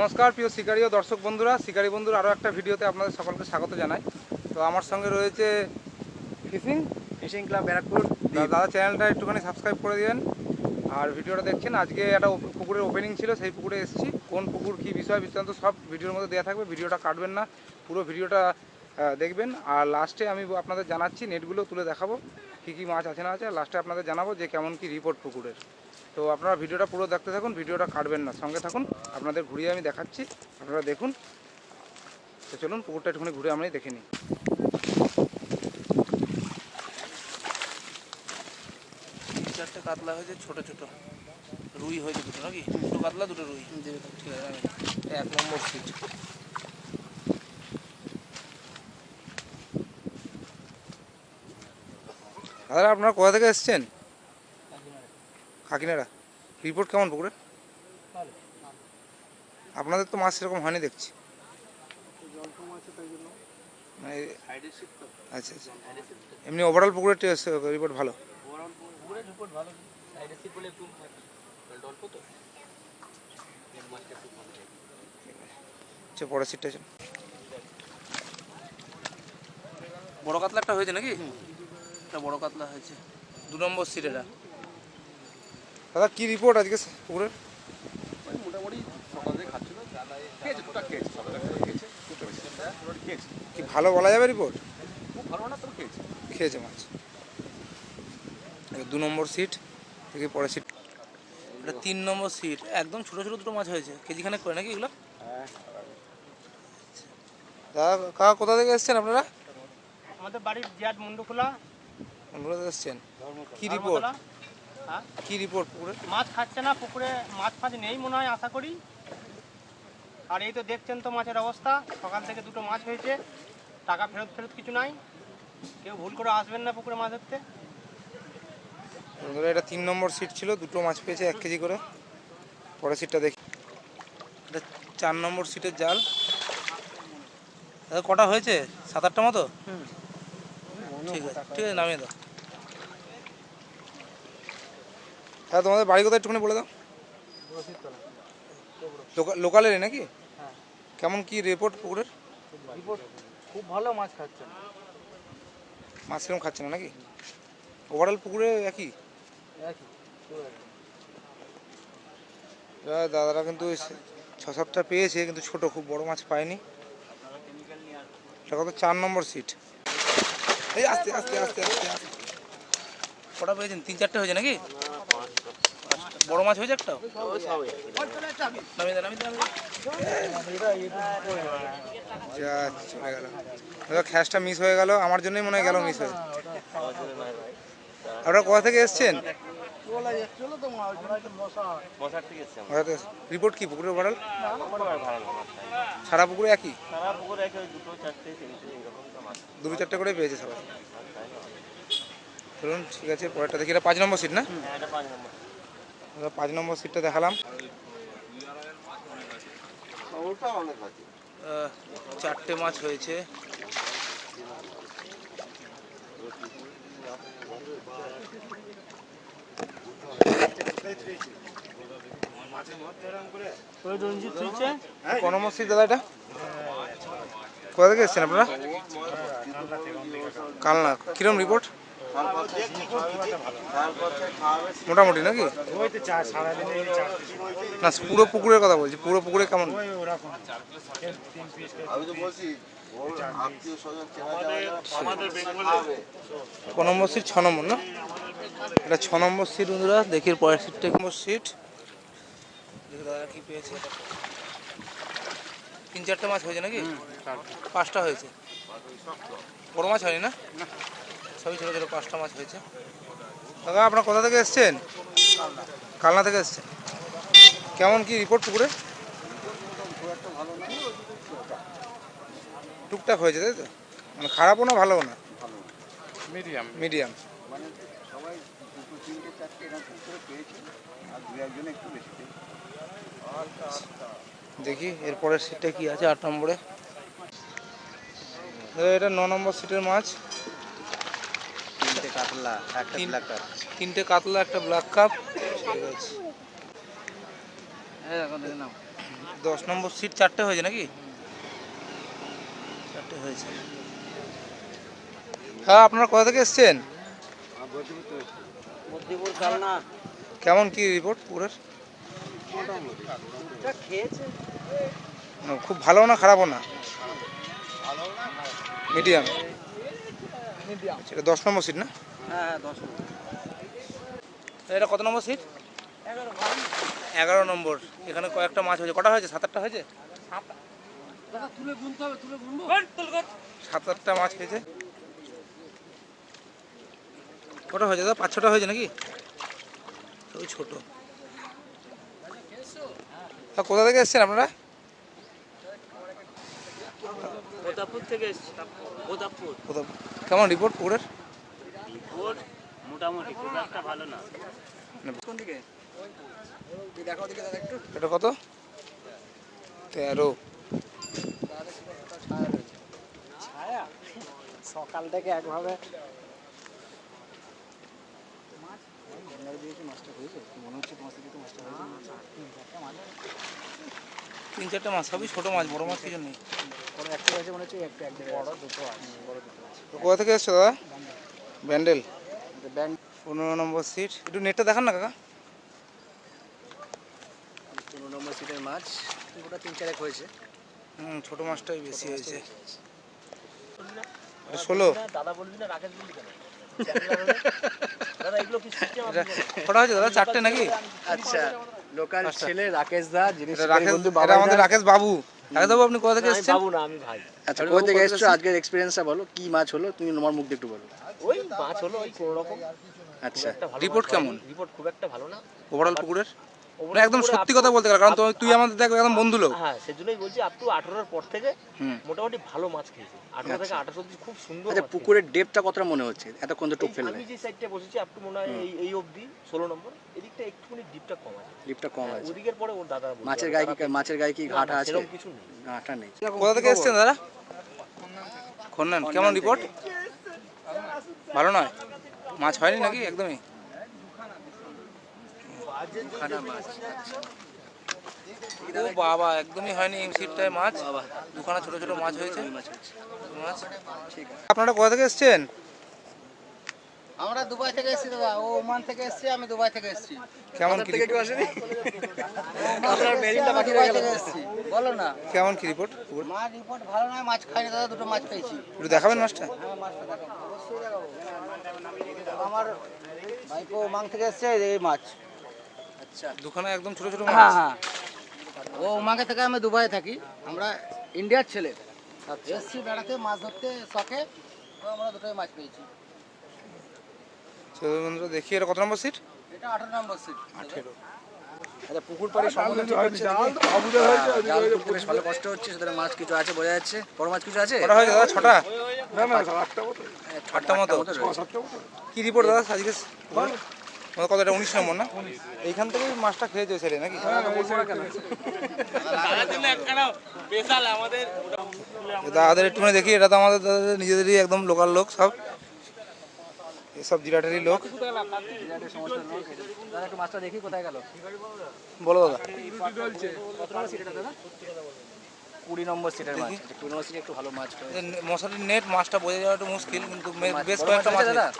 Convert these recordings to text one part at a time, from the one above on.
নমস্কার প্রিয় শিকারী ও দর্শক বন্ধুরা। শিকারী বন্ধুর আরও একটা ভিডিওতে আপনাদের সকলকে স্বাগত জানাই। তো আমার সঙ্গে রয়েছে ফিশিং ফিশিং ক্লাব ব্যারাকপুর দাদা চ্যানেলটা একটুখানি সাবস্ক্রাইব করে দিবেন। আর ভিডিওটা দেখছেন আজকে একটা পুকুরের ওপেনিং ছিল সেই পুকুরে এসেছি। কোন পুকুর কী বিষয় বৃত্তান্ত সব ভিডিওর মধ্যে দেওয়া থাকবে। ভিডিওটা কাটবেন না পুরো ভিডিওটা দেখবেন। আর লাস্টে আমি আপনাদের জানাচ্ছি নেটগুলো তুলে দেখাবো কী কী মাছ আছে না আছে। লাস্টে আপনাদের জানাব যে কেমন কী রিপোর্ট পুকুরের। তো আপনারা ভিডিওটা পুরো দেখতে থাকুন ভিডিওটা কাটবেন না। সঙ্গে থাকুন আপনাদের ঘুরিয়ে আমি দেখাচ্ছি। আপনারা দেখুন। তো চলুন পুকুরটা একটুখানি ঘুরে আমি দেখে নিই। তিন চারটে কাতলা হয়েছে ছোট ছোট। রুই হয়েছে দুটো নাকি? দুটো কাতলা দুটো রুই। ঠিক আছে এক নম্বর সিট দাদা আপনারা কোথা থেকে এসছেন? কাকিনাড়া রিপোর্ট কেমন পুকুরে? আপনাদের তো মাছ সেরকম হয়নি দেখছি। মানে আচ্ছা আচ্ছা। এমনি ওভারঅল পুকুরের রিপোর্ট ভালো? আচ্ছা পরের সিটটা আছে বড় কাতলা একটা হয়েছে নাকি? একটা বড় কাতলা হয়েছে। দু নম্বর সিট এটা। দাদা কি রিপোর্ট আজকে পুকুরের? মোটামুটি সকালে খাচ্ছিল খেয়েছে টুকটাক খেয়েছে সকালে খেয়েছে খেয়েছে কি ভালো বলা যাবে রিপোর্ট খুব ভালো না তো খেয়েছে। খেয়েছে মাছ। দু নম্বর সিট থেকে পরের সিট এটা তিন নম্বর সিট একদম ছোটো ছোটো দুটো মাছ হয়েছে। কেজিখানে করে নাকি এগুলো? দাদা কাকা কোথা থেকে এসছেন আপনারা? আমাদের বাড়ির জিয়াট মুন্ডু খোলা কোথা থেকে এসছেন কি রিপোর্ট হ্যাঁ কি রিপোর্ট পুকুরের মাছ খাচ্ছে না পুকুরে মাছ ফাছ নেই মনে হয় আশা করি। আর এই তো দেখছেন তো মাছের অবস্থা সকাল থেকে দুটো মাছ হয়েছে টাকা ফেরত ফেরত কিছু নাই। কেউ ভুল করে আসবেন না পুকুরে মাছ ধরতে। বন্ধুরা এটা তিন নম্বর সিট ছিল দুটো মাছ পেয়েছে এক কেজি করে। পরের সিটটা দেখি। এটা চার নম্বর সিটের জাল। কটা হয়েছে? সাত আটটা মতো? ঠিক আছে ঠিক আছে নামিয়ে দাও। হ্যাঁ তোমাদের বাড়ি কোথায় একটুখানি বলে দাও। লোকালেরই নাকি। কেমন কি রিপোর্ট পুকুরের? রিপোর্ট খুব ভালো মাছ খাচ্ছে। মাছ সেরকম খাচ্ছে না নাকি? ওভারঅল পুকুরে একই? দাদারা কিন্তু ছ সাতটা পেয়েছে কিন্তু ছোট খুব বড় মাছ পায়নি। এটা কত চার নম্বর সিট এই আস্তে আস্তে আস্তে আস্তে আস্তে। কটা পেয়েছেন? তিন চারটে হয়েছে নাকি। বড় মাছ হয়েছে একটা চলে গেল খ্যাসটা মিস হয়ে গেল, আমার জন্যই মনে হয় গেল মিস হয়ে আপনারা কোথা থেকে এসছেন? রিপোর্ট কি, পুকুরের ওভারঅল? সারা পুকুরে একই? দুটো চারটে করে পেয়েছে সবাই। চলুন ঠিক আছে, পরেরটা দেখি, এটা পাঁচ নম্বর সিট না? পাঁচ নম্বর সিটটা দেখালাম। চারটে মাছ হয়েছে। ক নম্বর সিট দাদা এটা? কোথা থেকে এসছেন আপনারা? কালনা। কিরম রিপোর্ট মোটামুটি নাকি? না পুরো পুকুরের কথা বলছি পুরো পুকুরে কেমন? ক নম্বর সিট ছ নম্বর না? এটা ছ নম্বর সিট বন্ধুরা দেখি পরের সিটটা নম্বর সিট দাদা কি পেয়েছে? তিন চারটে মাছ হয়েছে নাকি? পাঁচটা হয়েছে। বড় মাছ হয়নি না। সবই ছোটো ছোটো পাঁচটা মাছ হয়েছে। দাদা আপনার কোথা থেকে এসছেন? কালনা থেকে এসছেন। কেমন কি রিপোর্ট পুকুরে? টুকটাক হয়েছে তাই তো? মানে খারাপও না ভালোও না? মিডিয়াম। মিডিয়াম। মানে সবাই দুটো তিনটে চারটে এরকম করে পেয়েছে আর দু একজন একটু বেশি দেখি এরপরের সিটটা কি আছে আট নম্বরে? দাদা, এটা ন নম্বর সিটের মাছ কাতলা একটা ব্ল্যাক কাপ তিনটে কাতলা একটা ব্ল্যাক কাপ ঠিক আছে। দশ নম্বর সিট চারটে হয়েছে নাকি? চারটে হয়েছে। হ্যাঁ আপনারা কোথা থেকে এসছেন? কেমন কি রিপোর্ট পুকুরের? খুব ভালো না খারাপও না? মিডিয়াম এটা দশ নম্বর সিট না? হ্যাঁ দশ এটা কত নম্বর সিট এগারো নম্বর। এখানে কয়েকটা মাছ হয়েছে। কটা হয়েছে? সাত আটটা হয়েছে সাত আটটা মাছ হয়েছে। কটা হয়েছে? দাদা পাঁচ ছটা হয়েছে নাকি? ওই ছোট। তা কোথা থেকে এসছেন আপনারা? প্রতাপপুর থেকে এসছি প্রতাপপুর কেমন রিপোর্ট পুকুরের? রিপোর্ট মোটামুটি খুব একটা ভালো না। কোন দিকে? তুই দিকে দাদা একটু। এটা কত? তেরো। ছায়া? সকাল থেকে একভাবে। তিন চারটে মাছ সবই ছোটো মাছ বড় মাছ কিছু নেই কোথা থেকে এসছো দাদা? ব্যান্ডেল? ব্যান্ড। পনেরো নম্বর সিট। একটু নেটটা দেখান না কাকা। পনেরো নম্বর সিটের মাছ। ওটা তিন চারেক হয়েছে। হুম ছোটো মাছটাই বেশি হয়েছে। এটা ষোলো? দাদা বলবি না রাকেশ কেন? কটা হয়েছে? দাদা চারটে নাকি? আচ্ছা লোকাল ছেলে রাকেশ দা যিনি রাকেশ আমাদের রাকেশ বাবু। রাকেশ বাবু আপনি কোথা থেকে এসেছেন? বাবু না আমি ভাই। আচ্ছা কোথা থেকে এসেছ? আজকের এক্সপেরিয়েন্সটা বলো কি মাছ হলো? তুমি তোমার মুখ একটু বলো। ওই মাছ হলো ওই কোনো রকম। আচ্ছা। রিপোর্ট কেমন? রিপোর্ট খুব একটা ভালো না। ওভারঅল পুকুরের? একদম সত্যি কথা বলতে গেলে কারণ তুই আমাদের দেখ একদম বন্ধু লোক। হ্যাঁ সেজন্যই বলছি আপ টু আঠারোর পর থেকে মোটামুটি ভালো মাছ খেয়েছি। আঠারো থেকে আঠারো অব্দি খুব সুন্দর আচ্ছা পুকুরের ডেপটা কতটা মনে হচ্ছে? এতক্ষণ তো। টোপ ফেললে। আমি যে সাইডটা বসেছি আপ টু মনে হয় এই এই অবধি ষোলো নম্বর এদিকটা একটুখানি ডিপটা কম আছে। ডিপটা কম আছে। ওদিকের পরে ওর দাদা বলতে মাছের গায়ে কি মাছের গায়ে কি ঘাটা আছে? সেরকম কিছু নেই। ঘাটা নেই। কোথা থেকে এসছেন দাদা? খন্নান। কেমন রিপোর্ট ভালো নয়? মাছ হয়নি নাকি একদমই? মাছ ও বাবা একদমই হয়নি এই সিটটায় মাছ। দুখানা ছোট ছোট মাছ হয়েছে। মাছ। আপনারা কোথা থেকে এসছেন? আমরা দুবাই থেকে এসেছি দাদা। ও ওমান থেকে এসেছি আমি দুবাই থেকে এসেছি। কেমন কি থেকে আসেনি? আপনার মেরিনটা বাকি রয়ে গেল। এসেছি। বলো না। কেমন কি রিপোর্ট মাছ রিপোর্ট ভালো নয় মাছ খাইনি দাদা দুটো মাছ পেয়েছি একটু দেখাবেন মাছটা। হ্যাঁ মাছটা দেখাবো। অবশ্যই দেখাবো। আমার ভাইপো ওমান থেকে এসেছে এই মাছ। দুখানা একদম ছোট ছোট হ্যাঁ হ্যাঁ। ও ওমাকে থেকে আমি দুবাই থাকি। আমরা ইন্ডিয়ার ছেলে। এসছি বেড়াতে মাছ ধরতে শখে। আমরা দুটোই মাছ পেয়েছি। বন্ধুরা দেখি এটা কত নম্বর সিট? এটা আঠারো নম্বর সিট। আঠেরো। আচ্ছা পুকুর পাড়ে সমুদ্র ঠিক হচ্ছে জাল তুলতে ভালো কষ্ট হচ্ছে সুতরাং মাছ কিছু আছে বোঝা যাচ্ছে? বড় মাছ কিছু আছে? কটা দাদা? ছটা? হ্যাঁ, আটটা মতো। কি রিপোর্ট দাদা আজকে কত এটা উনিশ নম্বর না? এইখান থেকেই মাছটা খেয়েছে ছেলে নাকি? দাদাদের একটুখানি দেখি এটা তো আমাদের দাদাদের নিজেদেরই একদম লোকাল লোক সব। এসব জিরাটেরই লোক। বলো দাদা। কুড়ি নম্বর সিটের মাছ। কুড়ি নম্বর সিটে একটু ভালো মাছ রয়েছে। যে নে- মশারির নেট মাছটা বোঝা যাওয়া একটু মুশকিল কিন্তু বেশ কয়েকটা মাছ দাদা।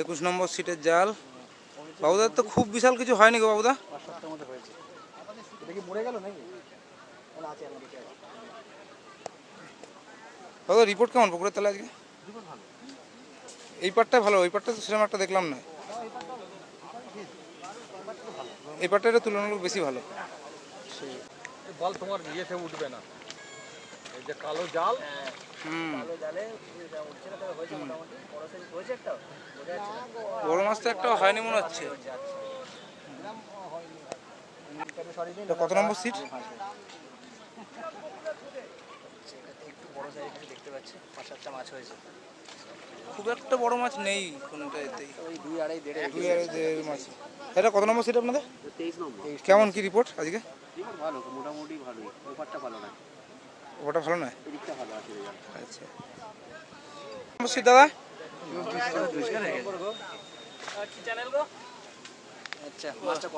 একুশ নম্বর সিটের জাল। বাবুদার তো খুব বিশাল কিছু হয়নি গো বাবুদা। বাবুদা রিপোর্ট কেমন পুকুরের তাহলে আজকে? এই পার্টটা ভালো ওই পার্টটা তো সেরকম একটা দেখলাম না। এই পার্টটা এটা তুলনামূলক বেশি ভালো। বল তোমার ইয়েতে উঠবে না। যে কালো জাল হুম। জালে উঠছে না, তবে হয়েছে মোটামুটি। বড় হয়েছে একটা? মাছ তো একটা হয়নি মনে হচ্ছে। কত নম্বর সিট একটু বড় size দেখতে পাচ্ছি। পাঁচ সাতটা মাছ হয়েছে। খুব একটা বড় মাছ নেই কোনটা এতেই। ওই দুই আড়াই দেড় দুই আড়াই দেড় মাছ। এটা কত নম্বর সিট আপনাদের? তেইশ নম্বর। কেমন কি রিপোর্ট আজকে? ভালো মোটামুটি ভালোই। ব্যাপারটা ভালো না। ওটা ভালো নয়? আচ্ছা। দাদা? আচ্ছা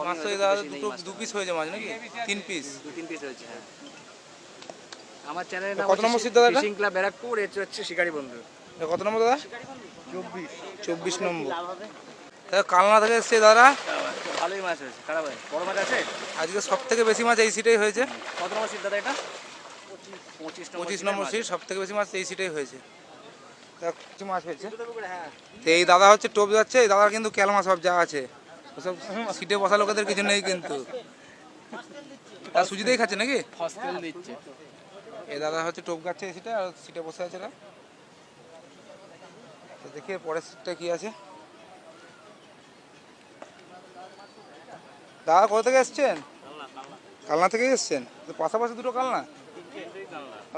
মাছটা দাদা দুটো দু পিস হয়েছে মাছ নাকি? তিন পিস দু তিন পিস হয়েছে হ্যাঁ। আমার চ্যানেলের নাম কত নম্বর সিট দাদা ফিশিং ক্লাব ব্যারাকপুর এটা হচ্ছে শিকারি বন্ধু কত নম্বর দাদা? নম্বর। তা কালনা থেকে এসছে দাদা? ভালোই মাছ হয়েছে খারাপ হয়। বড় মাছ আছে? আজকে সব থেকে বেশি মাছ এই সিটেই হয়েছে। কত নম্বর সিট দাদা এটা? পঁচিশ নম্বর সিট সব থেকে বেশি মাছ এই সিটেই হয়েছে। তা কিছু মাছ হয়েছে? হ্যাঁ তো এই দাদা হচ্ছে টোপ যাচ্ছে এই দাদার কিন্তু ক্যালমা সব যা আছে। ওসব সিটে বসা লোকেদের কিছু নেই কিন্তু। আর সুজিতেই খাচ্ছে নাকি? হস্টেল দিচ্ছে। এই দাদা হচ্ছে টোপ গাচ্ছে এই সিটে আর সিটে বসে আছে না তো দেখি পরের সিটটা কি আছে। দাদা কোথা থেকে এসছেন? কালনা থেকে এসছেন? তো পাশাপাশি দুটো কালনা?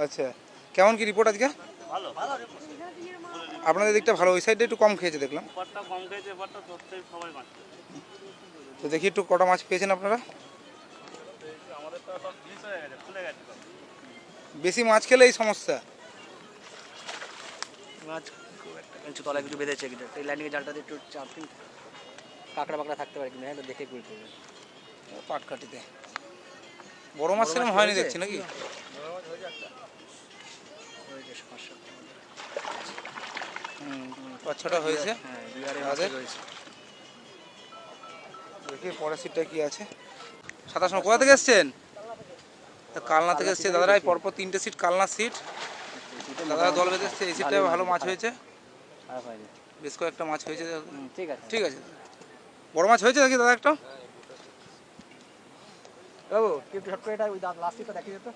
আচ্ছা। কেমন কি রিপোর্ট আজকে? আপনাদের দিকটা ভালো ওই সাইডে একটু কম খেয়েছে দেখলাম। তো দেখি একটু কটা মাছ পেয়েছেন আপনারা? বেশি মাছ খেলে এই সমস্যা মাছ কিছু তলায় কিছু বেঁধেছে এই লাইনিংয়ে জালটাতে একটু চাপ কাঁকড়া বাকড়া থাকতে পারে কিন্তু হ্যাঁ দেখে করে করবে পাটকাঠিতে বড় মাছ সেরকম হয়নি দেখছি নাকি? পাঁচ ছটা হয়েছে। হ্যাঁ? রয়েছে দেখি পরের সিটটা কি আছে? সাতাশ নম্বর কোথা থেকে এসছেন? কালনা থেকে এসছে। দাদারা পরপর তিনটে সিট কালনা সিট দাদারা দল বেঁধে এসছে। এই সিটটায় ভালো মাছ হয়েছে। বেশ কয়েকটা মাছ হয়েছে। ঠিক আছে। ঠিক আছে। বড় মাছ হয়েছে দেখি দাদা একটা? বাবু কি একটু শর্ট করে এটা ওই লাস্ট সিটটা যেত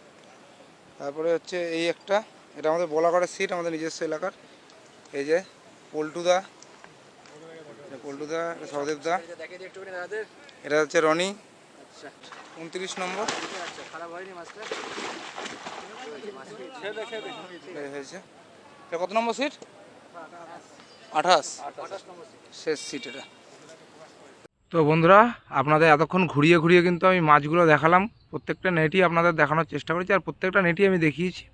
তারপরে হচ্ছে এই একটা এটা আমাদের বলাগড়ের সিট আমাদের নিজস্ব এলাকার। এই যে পল্টুদা পল্টুদা সহদেবদা এটা হচ্ছে রনি। আচ্ছা। উনত্রিশ নম্বর। এই হয়েছে। এটা কত নম্বর সিট আঠাশ। আঠাশ। শেষ সিট এটা। তো বন্ধুরা, আপনাদের এতক্ষণ ঘুরিয়ে ঘুরিয়ে কিন্তু আমি মাছগুলো দেখালাম। প্রত্যেকটা নেটই আপনাদের দেখানোর চেষ্টা করেছি আর প্রত্যেকটা নেটই আমি দেখিয়েছি।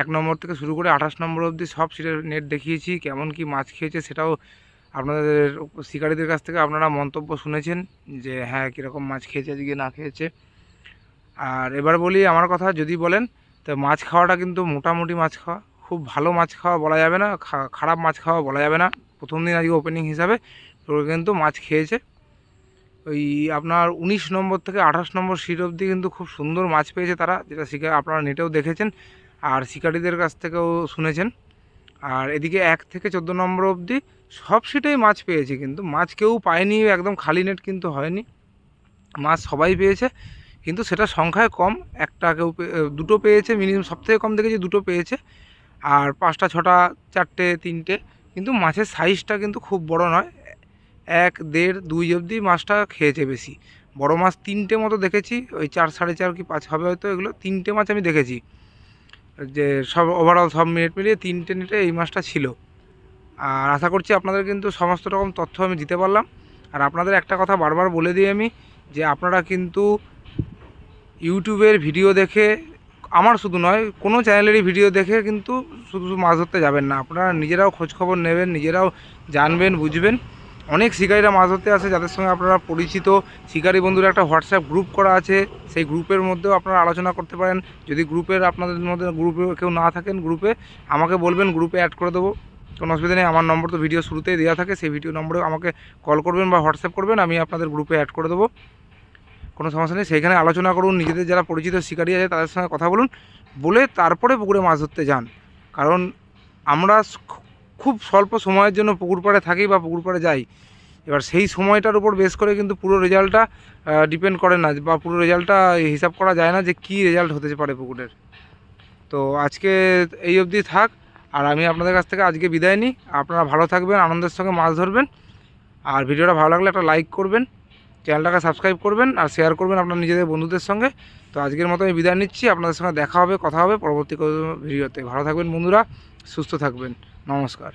এক নম্বর থেকে শুরু করে আঠাশ নম্বর অবধি সব সিটের নেট দেখিয়েছি, কেমন কি মাছ খেয়েছে সেটাও আপনাদের শিকারীদের কাছ থেকে আপনারা মন্তব্য শুনেছেন যে হ্যাঁ কীরকম মাছ খেয়েছে আজকে, না খেয়েছে? আর এবার বলি আমার কথা, যদি বলেন, তো মাছ খাওয়াটা কিন্তু মোটামুটি মাছ খাওয়া। খুব ভালো মাছ খাওয়া বলা যাবে না খারাপ মাছ খাওয়া বলা যাবে না। প্রথম দিন আজকে ওপেনিং হিসাবে তো কিন্তু মাছ খেয়েছে। ওই আপনার উনিশ নম্বর থেকে আঠাশ নম্বর সিট অবধি কিন্তু খুব সুন্দর মাছ পেয়েছে তারা, যেটা শিকার আপনারা নেটেও দেখেছেন আর শিকারীদের কাছ থেকেও শুনেছেন। আর এদিকে এক থেকে চোদ্দ নম্বর অবধি সব সিটেই মাছ পেয়েছে কিন্তু, মাছ কেউ পায়নি, একদম খালি নেট কিন্তু হয়নি। মাছ সবাই পেয়েছে, কিন্তু সেটা সংখ্যায় কম, একটা কেউ দুটো পেয়েছে মিনিমাম সব থেকে কম দেখেছি দুটো পেয়েছে। আর পাঁচটা, ছটা, চারটে, তিনটে, কিন্তু মাছের সাইজটা কিন্তু খুব বড় নয় এক, দেড়, দুই অবধি মাছটা খেয়েছে বেশি। বড় মাছ তিনটে মতো দেখেছি, ওই চার, সাড়ে চার কি পাঁচ হবে হয়তো এগুলো, তিনটে মাছ আমি দেখেছি। যে সব ওভারঅল সব মিনিট মিলিয়ে তিনটে নেটে এই মাছটা ছিল। আর আশা করছি আপনাদের কিন্তু সমস্ত রকম তথ্য আমি দিতে পারলাম। আর আপনাদের একটা কথা বারবার বলে দিই আমি, যে আপনারা কিন্তু ইউটিউবের ভিডিও দেখে, আমার শুধু নয়, কোনো চ্যানেলেরই ভিডিও দেখে কিন্তু শুধু শুধু মাছ ধরতে যাবেন না। আপনারা নিজেরাও খোঁজখবর নেবেন, নিজেরাও জানবেন, বুঝবেন। অনেক শিকারীরা মাছ ধরতে আসে, যাদের সঙ্গে আপনারা পরিচিত শিকারী বন্ধুরা একটা হোয়াটসঅ্যাপ গ্রুপ করা আছে, সেই গ্রুপের মধ্যেও আপনারা আলোচনা করতে পারেন। যদি গ্রুপের আপনাদের মধ্যে গ্রুপে কেউ না থাকেন গ্রুপে আমাকে বলবেন গ্রুপে অ্যাড করে দেবো। কোনো অসুবিধা নেই, আমার নম্বর তো ভিডিও শুরুতেই দেওয়া থাকে, সেই ভিডিও নম্বরে আমাকে কল করবেন বা হোয়াটসঅ্যাপ করবেন, আমি আপনাদের গ্রুপে অ্যাড করে দেবো। কোনো সমস্যা নেই, সেইখানে আলোচনা করুন, নিজেদের যারা পরিচিত শিকারী আছে, তাদের সঙ্গে কথা বলুন, বলে তারপরে পুকুরে মাছ ধরতে যান। কারণ আমরা খুব স্বল্প সময়ের জন্য পুকুর পাড়ে থাকি বা পুকুর পাড়ে যাই। এবার সেই সময়টার উপর বেস করে কিন্তু পুরো রেজাল্টটা ডিপেন্ড করে না বা পুরো রেজাল্টটা হিসাব করা যায় না যে কী রেজাল্ট হতে পারে পুকুরের। তো আজকে এই অবধি থাক, আর আমি আপনাদের কাছ থেকে আজকে বিদায় নিই। আপনারা ভালো থাকবেন, আনন্দের সঙ্গে মাছ ধরবেন। আর ভিডিওটা ভালো লাগলে একটা লাইক করবেন চ্যানেলটাকে সাবস্ক্রাইব করবেন, আর শেয়ার করবেন আপনার নিজেদের বন্ধুদের সঙ্গে। তো আজকের মতো আমি বিদায় নিচ্ছি, আপনাদের সঙ্গে দেখা হবে, কথা হবে পরবর্তী ভিডিওতে ভালো থাকবেন বন্ধুরা, সুস্থ থাকবেন। নমস্কার